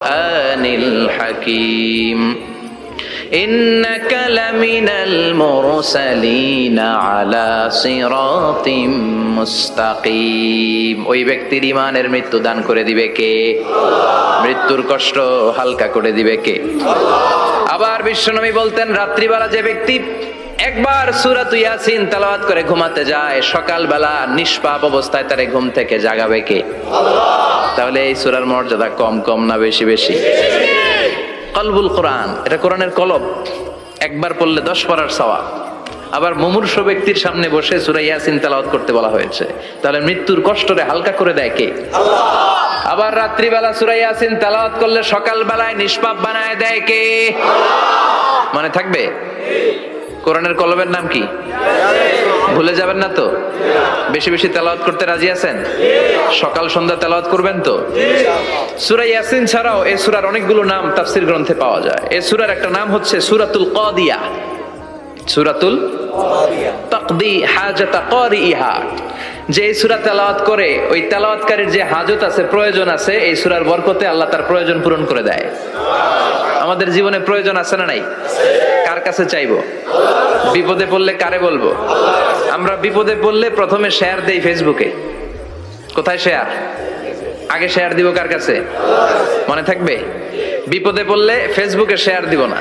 القرآن الحكيم إنك لمن المرسلين على صراط মুস্তাকিম ওই ব্যক্তির ইমানের মৃত্যু দান করে দিবে কে মৃত্যুর কষ্ট হালকা করে দিবে কে আবার বিশ্বনবী বলতেন রাত্রিবেলা যে ব্যক্তি একবার সুরাত ইয়াসিন তেলাওয়াত করে ঘুমাতে যায় সকালবেলা নিষ্পাপ অবস্থায় তারে ঘুম থেকে জাগাবে কে তাহলে এই সুরার মর্যাদা কম কম না বেশি বেশি? কলবুল কোরআন এটা কোরআনের কলব। একবার পড়লে দশ পড়ার সওয়াব। আবার মুমূর্ষ ব্যক্তির সামনে বসে সুরা ইয়াসিন তেলাওয়াত করতে বলা হয়েছে। তাহলে মৃত্যুর কষ্টরে হালকা করে দেয় কে? আবার রাত্রিবেলা সুরা ইয়াসিন তেলাওয়াত করলে সকাল বেলায় নিষ্পাপ বানায় দেয় কে? মনে থাকবে? কোরআনের কলবের নাম কি? ভুলে যাবেন না তো? বেশি বেশি তেলাওয়াত করতে রাজি আছেন? সকাল সন্ধ্যা তেলাওয়াত করবেন তো? সূরা ইয়াসিন ছাড়াও এই সূরার অনেকগুলো নাম তাফসীর গ্রন্থে পাওয়া যায়। এই সূরার একটা নাম হচ্ছে সূরাতুল কাদিয়া। সূরাতুল তাকদি হাজাতা কারিহা যে এই সূরা তেলাওয়াত করে, ওই তেলাওয়াতকারীর যে হাজত আছে, প্রয়োজন আছে, এই সূরার বরকতে আল্লাহ তার প্রয়োজন পূরণ করে দেয়। আমাদের জীবনে প্রয়োজন আছে না নাই? কার কাছে চাইব? বিপদে পড়লে কারে বলব? আমরা বিপদে পড়লে প্রথমে শেয়ার দেই ফেসবুকে কোথায় শেয়ার আগে শেয়ার দিব কার কাছে? মনে থাকবে? বিপদে পড়লে ফেসবুকে শেয়ার দিব না।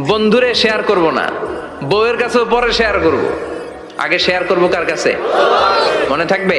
বন্ধুরে শেয়ার করব না। বউয়ের কাছেও পরে শেয়ার করব। আগে শেয়ার করব কার কাছে? মনে থাকবে?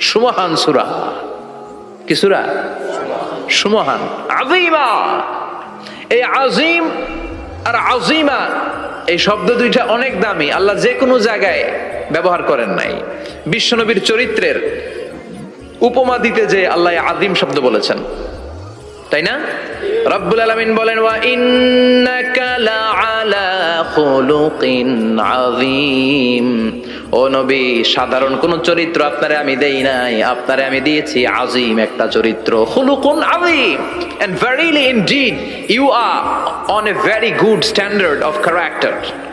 সুমহান সুরা। কি সুরা? সুমহান। আজিমা এই আজিম আর আজিমা এই শব্দ দুইটা অনেক দামি। আল্লাহ যে কোনো জায়গায় ব্যবহার করেন নাই। বিশ্বনবীর চরিত্রের উপমা দিতে যে আল্লাহ আদিম শব্দ বলেছেন। তাই না? রব্বুল আলামিন বলেন, ওয়া ইন্নাকা ও নবী, সাধারণ কোন চরিত্র আপনারে আমি দেই নাই। আপনারে আমি দিয়েছি আজিম একটা চরিত্র, খুলুকুন আযীম। And verily indeed you are on a very good standard of character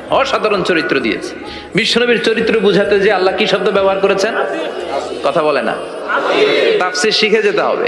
অসাধারণ চরিত্র দিয়েছে। বিশ্বনবীর চরিত্র বুঝাতে যে আল্লাহ কি শব্দ ব্যবহার করেছেন? কথা বলে না। তাফসীর শিখে যেতে হবে।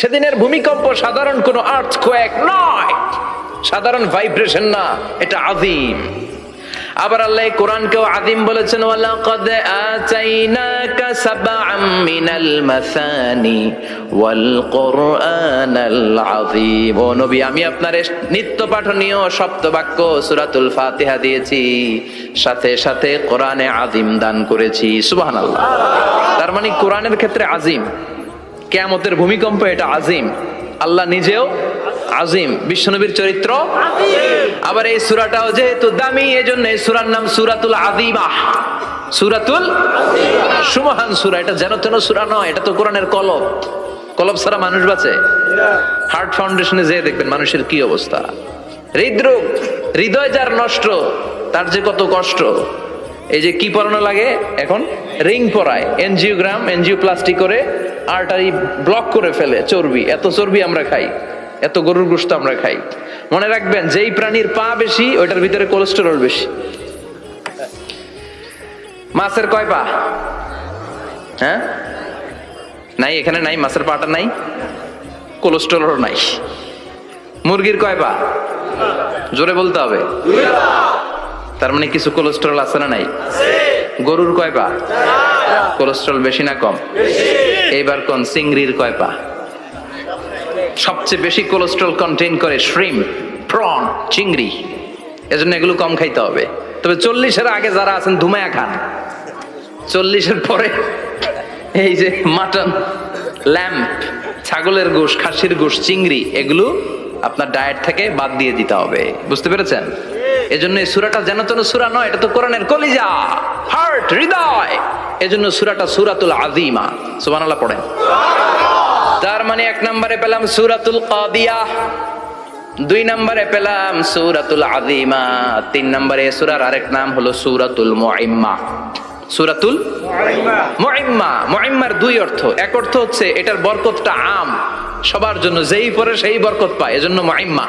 সেদিনের ভূমিকম্প সাধারণ কোনো আর্থ কোয়েক নয়। সাধারণ ভাইব্রেশন না, এটা আদিম আবার আল্লাহ কোরআনকেও আদিম বলেছেন, ওয়ালাকাদ আতাইনাকা সাবআম মিনাল মাসানি ওয়াল কুরআনাল আযীম। ও নবী, আমি আপনারে নিত্য পাঠনীয় সপ্তবাক্য সূরাতুল ফাতিহা দিয়েছি, সাথে সাথে কোরআনে আযীম দান করেছি। সুবহানাল্লাহ। তার মানে কোরআনের ক্ষেত্রে আযীম। কেয়ামতের ভূমিকম্প এটা আজিম। আল্লাহ নিজেও আজিম। বিশ্বনবীর চরিত্র আবার এই সুরাটাও যেহেতু দামি এই জন্য এই সুরার নাম সুরাতুল আদিমা সুরাতুল সুমহান সুরা। এটা যেন তেন সুরা নয়, এটা তো কোরআনের কলব। কলব ছাড়া মানুষ বাঁচে। হার্ট ফাউন্ডেশনে যেয়ে দেখবেন মানুষের কি অবস্থা। হৃদরোগ, হৃদয় যার নষ্ট, তার যে কত কষ্ট। এই যে কি পরানো লাগে? এখন রিং পরায়। এনজিওগ্রাম এনজিও প্লাস্টিক করে আর্টারি ব্লক করে ফেলে চর্বি। এত চর্বি আমরা খাই। এত গরুর গোস্ত আমরা খাই। মনে রাখবেন, যেই প্রাণীর পা বেশি, ওইটার ভিতরে কোলেস্টেরল বেশি। মাছের কয় পা? হ্যাঁ? নাই, এখানে নাই, মাছের পাটা নাই। কোলেস্টেরল নাই। মুরগির কয় পা? জোরে বলতে হবে। তার মানে কিছু কোলেস্টেরল আছে না নাই? গরুর কয় পা কোলেস্ট্রল বেশি না কম? এইবার কোন চিংড়ির কয় পা সবচেয়ে বেশি কোলেস্ট্রল কন্টেইন করে শ্রিম প্রন চিংড়ি। এজন্য এগুলো কম খাইতে হবে। তবে চল্লিশের আগে যারা আছেন, ধুমায়া খান। চল্লিশের পরে এই যে মাটন ল্যাম্প ছাগলের গোশ, খাসির গোশ, চিংড়ি, এগুলো আপনার ডায়েট থেকে বাদ দিয়ে দিতে হবে। বুঝতে পেরেছেন? এজন্য এই সুরাটা যেন তেন সুরা নয়, এটা তো কোরআনের কলিজা। হার্ট হৃদয়। এজন্য সুরাটা সুরাতুল আজিমা সুবহানাল্লাহ পড়েন। তার মানে এক নম্বরে পেলাম সুরাতুল কাদিয়া, দুই নম্বরে পেলাম সুরাতুল আজিমা তিন নম্বরে সুরার আরেক নাম হলো সুরাতুল মুআইম্মা সুরাতুল মুআইম্মা মুআইম্মার দুই অর্থ। এক অর্থ হচ্ছে এটার বরকতটা আম। সবার জন্য যেই পরে সেই বরকত পায়, এজন্য মুআইম্মা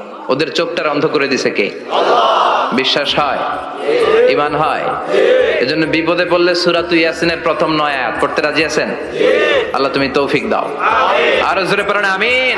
ওদের চোখটার অন্ধ করে দিছে কে? বিশ্বাস হয়? ইমান হয়? এজন্য বিপদে পড়লে সুরা তুই ইয়াসিনের প্রথম নয় আয়াত। পড়তে রাজি আছেন? আল্লাহ তুমি তৌফিক দাও। আরও জোরে পড়ে আমিন।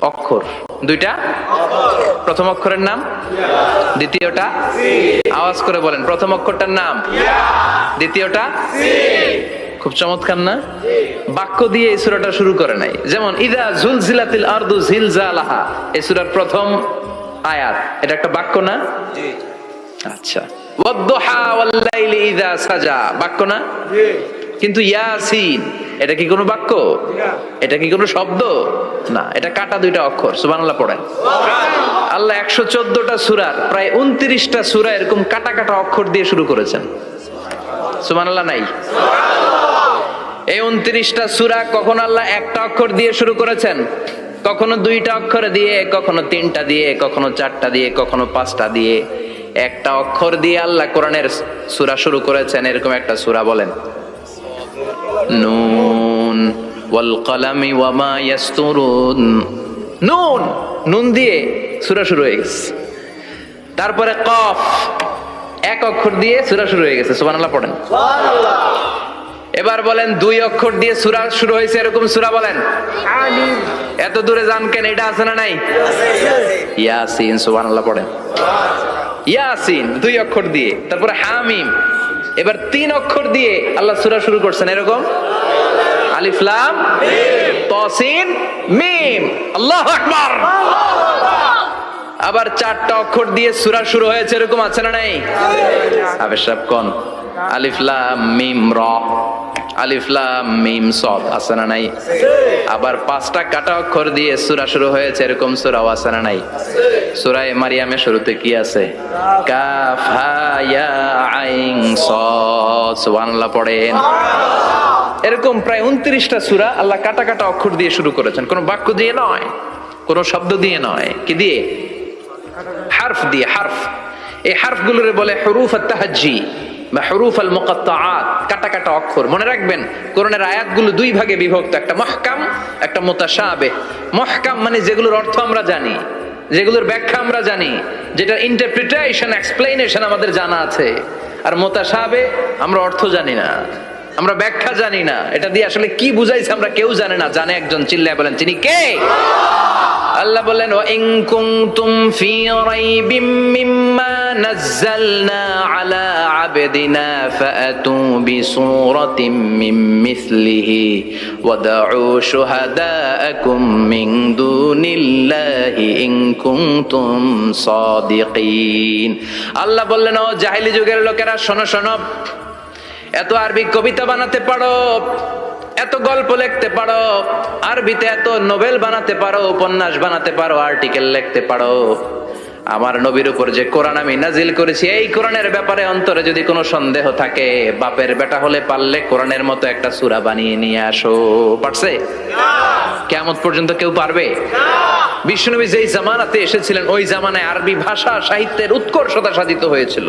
অক্ষর। দুইটা? প্রথম অক্ষরের নাম? দ্বিতীয়টা? আওয়াজ করে বলেন, প্রথম অক্ষরটার নাম? দ্বিতীয়টা? খুব চমৎকার না? বাক্য দিয়ে এই সূরাটা শুরু করে নাই। যেমন, ইদা জুলজিলাতিল আরদু জিলজালাহা এই সূরার প্রথম আয়াত। এটা একটা বাক্য না? আচ্ছা। ওয়াদ্দুহা ওয়াল্লাইলি ইযা সাজা। বাক্য না? কিন্তু ইয়াসিন। এটা কি কোনো বাক্য? এটা কি কোনো শব্দ? না, এটা কাটা দুইটা অক্ষর, সুবহানাল্লাহ পড়েন। আল্লাহ একশো চোদ্দটা সুরার প্রায় উনত্রিশটা সুরা এরকম কাটা কাটা অক্ষর দিয়ে শুরু করেছেন। সুবহানাল্লাহ নাই? এই উনত্রিশটা সুরা কখন আল্লাহ একটা অক্ষর দিয়ে শুরু করেছেন? কখনো দুইটা অক্ষর দিয়ে, কখনো তিনটা দিয়ে, কখনো চারটা দিয়ে, কখনো পাঁচটা দিয়ে। একটা অক্ষর দিয়ে আল্লাহ কোরআনের সুরা শুরু করেছেন, এরকম একটা সুরা বলেন। নুন ওয়াল কলামি ওয়ামা ইয়াসতুরুন। নুন নুন দিয়ে সুরা শুরু হয়ে গেছে। তারপরে কফ এক অক্ষর দিয়ে সুরা শুরু হয়ে গেছে। সুবহানাল্লাহ পড়েন। সুবহানাল্লাহ। এবার বলেন দুই অক্ষর দিয়ে সুরা শুরু হয়েছে এরকম সুরা বলেন। এত দূরে যান কেন এটা আছে না নাই? ইয়াসিন সুবহানাল্লাহ পড়েন। ইয়াসিন দুই অক্ষর দিয়ে। তারপরে হামিম এবার তিন অক্ষর দিয়ে আল্লাহ সুরা শুরু করছেন, এরকম? আলিফলাম তসিন মিম। আল্লাহ আকবার। আবার চারটা অক্ষর দিয়ে সূরা শুরু হয়েছে, এরকম আছে না নাই? আবেশ সাহেব, কোন? আলিফ, লাম, মিম, র। আলিফ, লাম, মিম সদ আছে না নাই? আবার পাঁচটা কাটা অক্ষর দিয়ে সুরা শুরু হয়েছে, এরকম সূরাও আছে না নাই? সূরায়ে মারিয়ামের শুরুতে কি আছে? আইন এরকম প্রায় উনত্রিশটা সূরা আল্লাহ কাটা কাটা অক্ষর দিয়ে শুরু করেছেন। কোনো বাক্য দিয়ে নয়, কোনো শব্দ দিয়ে নয়। কি দিয়ে? হারফ দিয়ে, হারফ। এই হারফগুলোরে বলে হরুফ আত্তাহাজ্জি বা হরুফ আল অক্ষর। মনে রাখবেন আয়াতগুলো দুই ভাগে বিভক্ত। একটা মহকাম একটা মহকাম মানে যেগুলোর অর্থ আমরা জানি, যেগুলোর ব্যাখ্যা আমরা জানি। যেটার ইন্টারপ্রিটেশন এক্সপ্লেনেশন আমাদের জানা আছে। আর মোতাসাবে আমরা অর্থ জানি না। আমরা ব্যাখ্যা জানি না। এটা দিয়ে আসলে কি বুঝাইছে আমরা কেউ জানে না। জানে একজন চিল্লায় বলেন, তিনি কে? আল্লাহ বলেন ওয়া ইন কুনতুম ফি রাইবিম মিম্মা নাযালনা আলা আবদিনা ফাআতু বিসূরাতিন মিন মিসলিহি ওয়াদউ শুহাদাআকুম মিন দুনিল্লাহি ইন কুনতুম সাদিকিন। আল্লাহ বললেন, ও জাহেলি যুগের লোকেরা, শোনো শোনো এত আরবি কবিতা বানাতে পারো, এত গল্প লিখতে পারো, আরবিতে এত নোবেল বানাতে পারো, উপন্যাস বানাতে পারো, আর্টিকেল লিখতে পারো। আমার নবীর উপর যে কোরআন আমি নাজিল করেছি, এই কোরআনের ব্যাপারে অন্তরে যদি কোনো সন্দেহ থাকে, বাপের বেটা হলে পারলে কোরআনের মতো একটা সূরা বানিয়ে নিয়ে আসো। পারছে? কেমন পর্যন্ত কেউ পারবে? বিশ্বনবী যেই জামানাতে এসেছিলেন, ওই জামানায় আরবি ভাষা সাহিত্যের উৎকর্ষতা সাধিত হয়েছিল।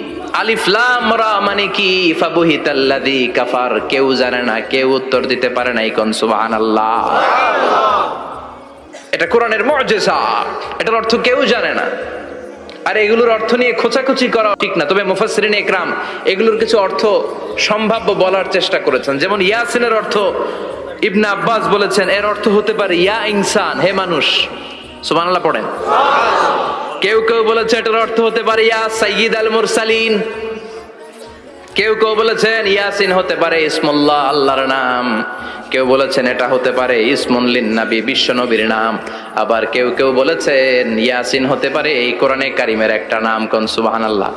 আলিফ লাম রা মানে কি? ফাবুহিতাল্লাযী কাফার। কেউ জানে না, কেউ উত্তর দিতে পারে না কোন, সুবহানাল্লাহ। এটা কোরআনের মুজিজা। এটার অর্থ কেউ জানে না। আর এগুলোর অর্থ নিয়ে খোঁচাখুচি করা ঠিক না। তবে মুফাসসিরিন ইকরাম এগুলোর কিছু অর্থ সম্ভাব্য বলার চেষ্টা করেছেন। যেমন ইয়াসিনের অর্থ ইবনে আব্বাস বলেছেন, এর অর্থ হতে পারে, ইয়া ইনসান, হে মানুষ। সুবহানাল্লাহ পড়েন। কেউ কেউ বলেছে এটার অর্থ হতে পারে ইয়া সাইয়্যিদ আল মুরসালিন। কেউ কেউ বলেছেন ইয়াসিন হতে পারে ইসমুল্লাহ, আল্লাহর নাম। কেউ বলেছেন এটা হতে পারে ইসমুল্লিন নাবি বিশ্ব নবীর নাম। আবার কেউ কেউ বলেছেন ইয়াসিন হতে পারে এই কোরআনে কারিমের একটা নাম কোন? সুবাহান আল্লাহ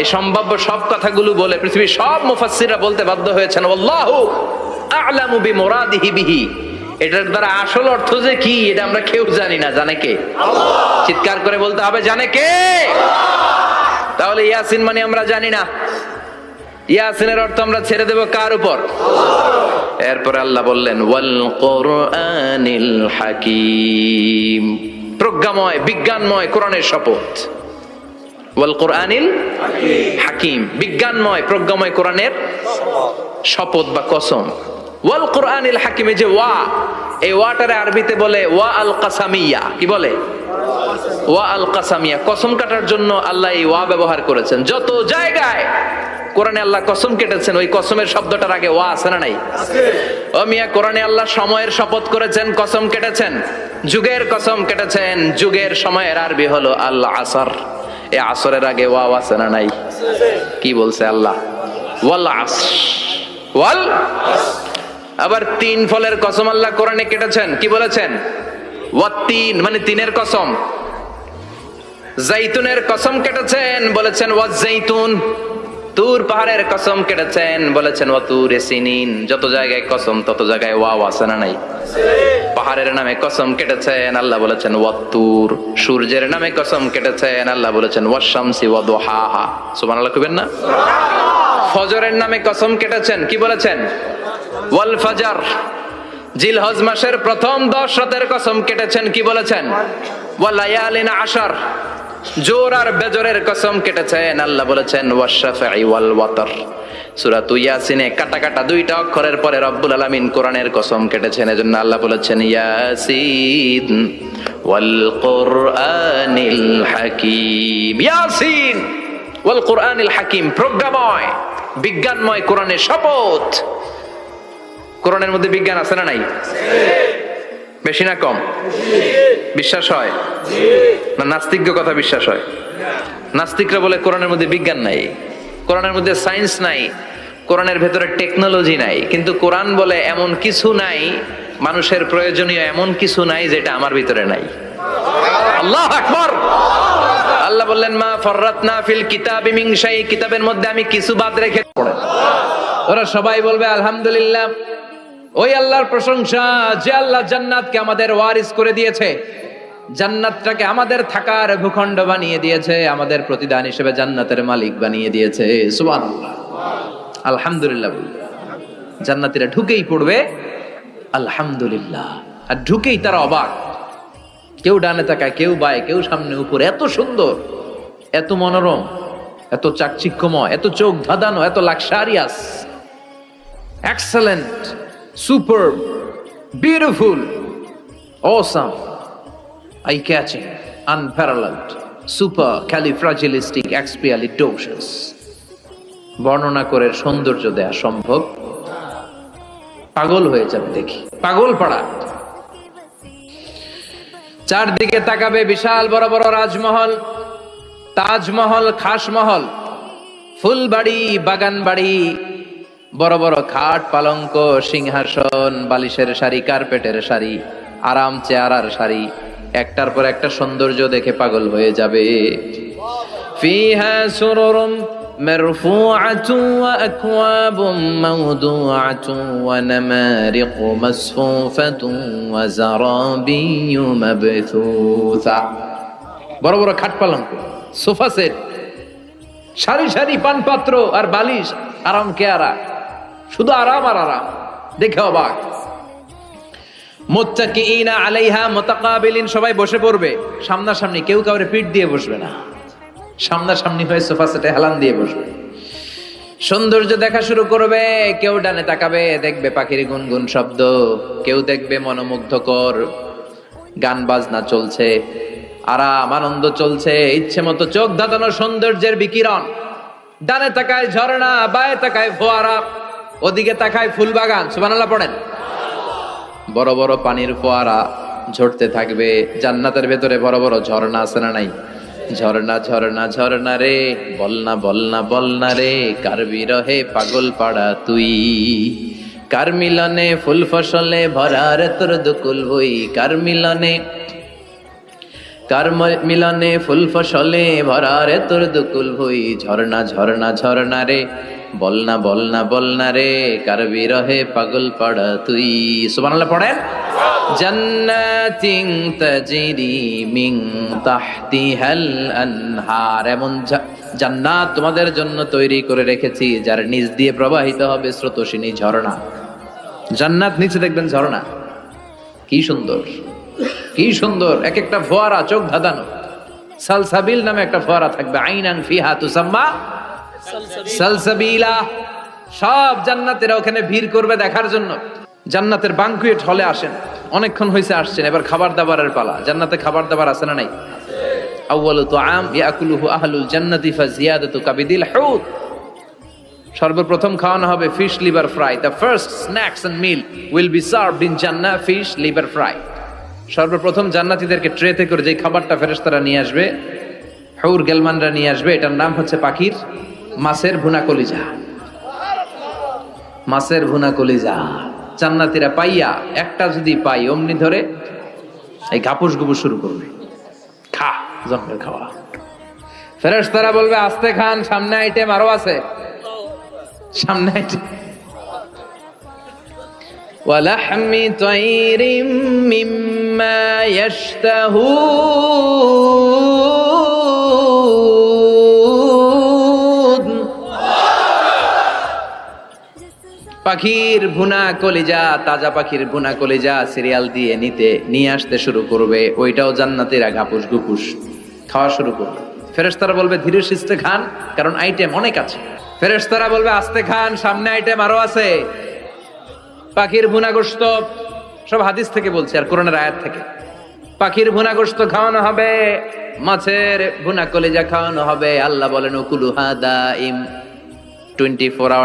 এই সম্ভাব্য সব কথাগুলো বলে পৃথিবীর সব মুফাসসিররা বলতে বাধ্য হয়েছেন, আল্লাহু আ'লামু বিমুরাদিহি বিহি। এটার দ্বারা আসল অর্থ যে কি, এটা আমরা কেউ জানি না। জানে কে? চিৎকার করে বলতে হবে, জানে কে? তাহলে ইয়াসিন মানে আমরা জানি না। ইয়াসিনের অর্থ আমরা ছেড়ে দেব কার উপর? এরপর আল্লাহ বললেন, ওয়াল কোরআনিল হাকিম। প্রজ্ঞাময়, বিজ্ঞানময় কোরআনের শপথ। ওয়াল কোরআনিল হাকিম। বিজ্ঞানময়, প্রজ্ঞাময় কোরআনের শপথ বা কসম। ওয়াল কোরআনিল হাকিমে যে ওয়া এই ওয়াটারে আরবিতে বলে ওয়া আল কাসামিয়া। কি বলে? ওয়া আল কাসামিয়া। কসম কাটার জন্য আল্লাহ এই ওয়া ব্যবহার করেছেন। যত জায়গায় কোরআনে আল্লাহ কসম কেটেছেন ওই কসমের শব্দটার আগে ওয়া আছে না নাই? ও মিয়া কোরআনে আল্লাহ সময়ের শপথ করেছেন কসম কেটেছেন? যুগের কসম কেটেছেন যুগের সময়ের আরবি হলো আল্লাহ আসর। এ আসরের আগে ওয়া আছে না নাই? কি বলছে আল্লাহ? ওয়াল আস ওয়াল আবার তিন ফলের কসম আল্লাহ কোরআনে কেটেছেন, কি বলেছেন? ওয়াত্তিন মানে তিনের কসম। জাইতুনের কসম কেটেছেন, বলেছেন ওয়াজ জাইতুন। তুর পাহাড়ের কসম কেটেছেন, বলেছেন ও তুর সিনিন। যত জায়গায় কসম, তত জায়গায় ওয়াও আছে না নাই? পাহাড়ের নামে কসম কেটেছেন, আল্লাহ বলেছেন ওয়াত্তুর সূর্যের নামে কসম কেটেছেন, আল্লাহ বলেছেন ওয়াশামসি ওয়াদুহাহা সুবহানাল্লাহ কইবেন না? ফজরের নামে কসম কেটেছেন, কি বলেছেন? ওয়াল ফাজার। জিলহজ মাসের প্রথম দশ রাতের কসম কেটেছেন কি বলেছেন? ওয়ালায়ালিন আশার। জোর আর বেজরের কসম কেটেছেন, আল্লাহ বলেছেন ওয়াশাফাই ওয়াল ওয়াতার। সূরা ইয়াসিনে কাটা কাটা দুইটা অক্ষরের পরে রব্বুল আলামিন কোরআনের কসম কেটেছেন, এজন্য আল্লাহ বলেছেন, ইয়াসিন ওয়াল কোরআনিল হাকিম। ইয়াসিন ওয়াল কোরআনিল হাকিম, প্রজ্ঞাময়, বিজ্ঞানময় কোরআনের শপথ। কোরআনের মধ্যে বিজ্ঞান আছে না নাই? বেশি না কম? বিশ্বাস হয়? না নাস্তিজ্ঞ কথা বিশ্বাস হয়? নাস্তিকরা বলে কোরআনের মধ্যে বিজ্ঞান নাই। কোরআনের মধ্যে সায়েন্স নাই। কোরআনের ভেতরে টেকনোলজি নাই। কিন্তু কোরআন বলে এমন কিছু নাই, মানুষের প্রয়োজনীয় এমন কিছু নাই যেটা আমার ভিতরে নাই। আল্লাহ আকবার! আল্লাহ বললেন, মা ফররাতনা ফিল কিতাবি মিন শাই কিতাবের মধ্যে আমি কিছু বাদ রেখে ওরা সবাই বলবে, আলহামদুলিল্লাহ। ওই আল্লাহর প্রশংসা যে আল্লাহ জান্নাতকে আমাদের ওয়ারিস করে দিয়েছে, জান্নাতটাকে আমাদের থাকার ভূখণ্ড বানিয়ে দিয়েছে, আমাদের প্রতিদান হিসেবে জান্নাতের মালিক বানিয়ে দিয়েছে। সুবহানাল্লাহ। আলহামদুলিল্লাহ। জান্নাতীরা ঢুকেই পড়বে। আলহামদুলিল্লাহ। আর ঢুকেই তারা অবাক। কেউ ডানে তাকায়, কেউ বায়, কেউ সামনে উপরে। এত সুন্দর, এত মনোরম, এত চাকচিক্যময়, এত চোখ ধাঁধানো, এত luxurious. Excellent awesome eye catching unparalleled supercalifragilisticexpialidocious বর্ণনা করে সৌন্দর্য দেয়া সম্ভব। পাগল হয়ে যাবে দেখি। পাগল পাড়া। চারদিকে তাকাবে বিশাল বড় বড় রাজমহল, তাজমহল, খাসমহল, ফুলবাড়ি বাগান বাড়ি বড় বড় খাট পালঙ্ক সিংহাসন বালিশের শাড়ি কার্পেটের শাড়ি আরাম চেয়ারার শাড়ি একটার পর একটা সৌন্দর্য দেখে পাগল হয়ে যাবে فيها سرر مرفوعة وأكواب موضوعة ونمارق مصفوفة وزرابي مبثوثة বড় বড় খাট পালঙ্ক সোফা সেট সারি সারি পানপাত্র আর বালিশ আরাম কেয়ারা শুধু আরাম আর আরাম। দেখে অবাক। মুত্তাকিইনা আলাইহা মুতাকাবিলিন, সবাই বসে পড়বে। সামনাসামনি কেউ কাউরে পিঠ দিয়ে বসবে না। সামনাসামনি হয়ে সোফা সেটে হেলান দিয়ে বসবে। সৌন্দর্য দেখা শুরু করবে, কেউ ডানে তাকাবে, দেখবে পাখির গুনগুন শব্দ, কেউ দেখবে মনোমুগ্ধকর গান বাজনা চলছে, আরাম, আনন্দ চলছে, ইচ্ছে মতো চোখ ধাঁধানো সৌন্দর্যের বিকিরণ। ডানে তাকায় ঝর্ণা, বায়ে তাকায় ফোয়ারা। ওদিকে তাকায় ফুল বাগান সুবানাল্লাহ পড়েন। বড় বড় পানির ফোয়ারা ঝরতে থাকবে, জান্নাতের ভেতরে বড় বড় ঝর্ণা আছে না নাই? ঝর্ণা ঝর্ণা ঝর্ণা রে, বলনা বলনা বলনা রে, কার বিরহে পাগল পাড়া তুই? কার মিলনে ফুল ফসলে ভরা রে তোর দুকুল বই? কার মিলনে কার মিলনে ফুল ফসলে ভরা রে তোর দুকুল ভুই ঝর্ণা ঝর্ণা ঝর্ণা রে বলনা বলনা বলনা রে, কার বিরহে পাগল পাড়া তুই? সুবহানাল্লাহ পড়েন। জান্নাতিন তাজরি মিন তাহতিহাল আনহার। এমন জান্নাত তোমাদের জন্য তৈরি করে রেখেছি, যার নিচ দিয়ে প্রবাহিত হবে স্রোতস্বিনী ঝর্ণা। জান্নাত নিচে দেখবেন ঝর্ণা। কি সুন্দর কি সুন্দর এক একটা ফোয়ারা, চোখ ধাঁধানো। সালসাবিল নামে একটা ফোয়ারা থাকবে। আইনান ফিহা তুসাম্মা সালসাবিলা। সব জান্নাতেরা ওখানে ভিড় করবে দেখার জন্য। জান্নাতের বাঙ্কুয়েট হলে আসেন। অনেকক্ষণ হয়েছে আসছেন। এবার খাবার দাবারের পালা। জান্নাতে খাবার দাবার আছে না নাই? আউয়ালু তুআম ইয়াকুলুহু আহলুল জান্নাতি কাবিদিল হুত সর্বপ্রথম খাওয়ানো হবে fish liver fry the first snacks and meal will be served in জান্না ফিশ লিভার ফ্রাই সর্বপ্রথম জান্নাতীদেরকে ট্রেতে করে যে খাবারটা ফেরেশতারা নিয়ে আসবে, হৌর গেলমানরা নিয়ে আসবে, এটার নাম হচ্ছে পাখির মাছের ভুনা কলিজা মাছের ভুনা কলিজা জান্নাতীরা পাইয়া একটা যদি পাই অমনি ধরে এই ঘাপুস গুপুস শুরু করবে খা জন্মের খাওয়া ফেরেশতারা বলবে আস্তে খান সামনে আইটেম আরো আছে সামনে আইটেম ولحم طير مما يشتهون পাখির ভুনা কলিজা, তাজা পাখির ভুনা কলিজা সিরিয়াল দিয়ে নিতে, নিয়ে আসতে শুরু করবে। ওইটাও জান্নাতিরা ঘাপুস গুপুস। খাওয়া শুরু করবে। ফেরেশতারা বলবে, ধীরে সিস্তে খান, কারণ আইটেম অনেক আছে। ফেরেশতারা বলবে, আস্তে খান, সামনে আইটেম আরও আছে। পাখির ভুনা গোস্ত সব হাদিস থেকে বলছে, আর কোরআনের আয়াত থেকে। পাখির ভুনা গোস্ত খাওয়ানো হবে, মাছের ভুনা কলিজা খাওয়ানো হবে। আল্লাহ বলেন উকুলু হাদা ইম টোয়েন্টি ফোর আওয়ার